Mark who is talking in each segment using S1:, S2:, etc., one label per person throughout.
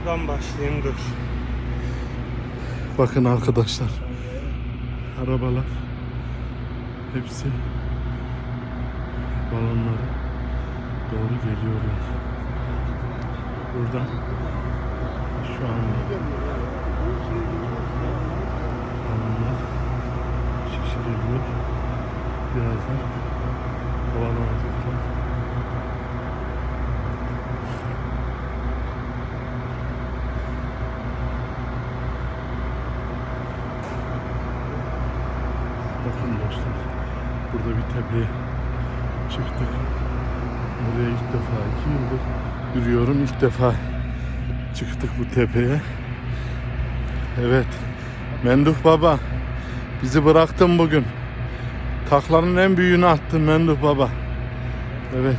S1: Şuradan başlayayım dur.
S2: Bakın arkadaşlar. Arabalar. Hepsi balonlara doğru geliyorlar. Buradan şu anda balonlar şişiriliyor. Birazdan havalanacaklar. Bakın dostlar. Burada bir tepeye çıktık. Buraya ilk defa iki yıldır yürüyorum. İlk defa çıktık bu tepeye. Evet. Menduh baba. Bizi bıraktın bugün. Taklanın en büyüğünü attın Menduh baba. Evet.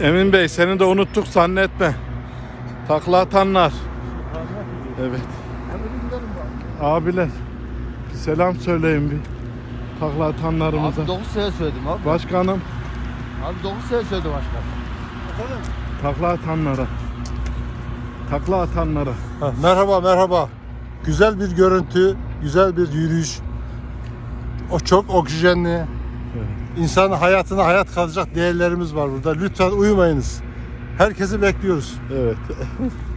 S2: Emin Bey seni de unuttuk zannetme. Takla atanlar. Evet. Abiler bir selam söyleyin bir. Takla atanlarımıza.
S3: Abi 9 sene söyledim abi.
S2: Başkanım
S3: Abi 9 sene söyledim başkan.
S2: takla atanlara. Takla atanlara.
S4: Ha, merhaba merhaba. Güzel bir görüntü, güzel bir yürüyüş. O çok oksijenli. İnsanın hayatına hayat katacak değerlerimiz var burada. Lütfen uyumayınız. Herkesi bekliyoruz.
S2: Evet.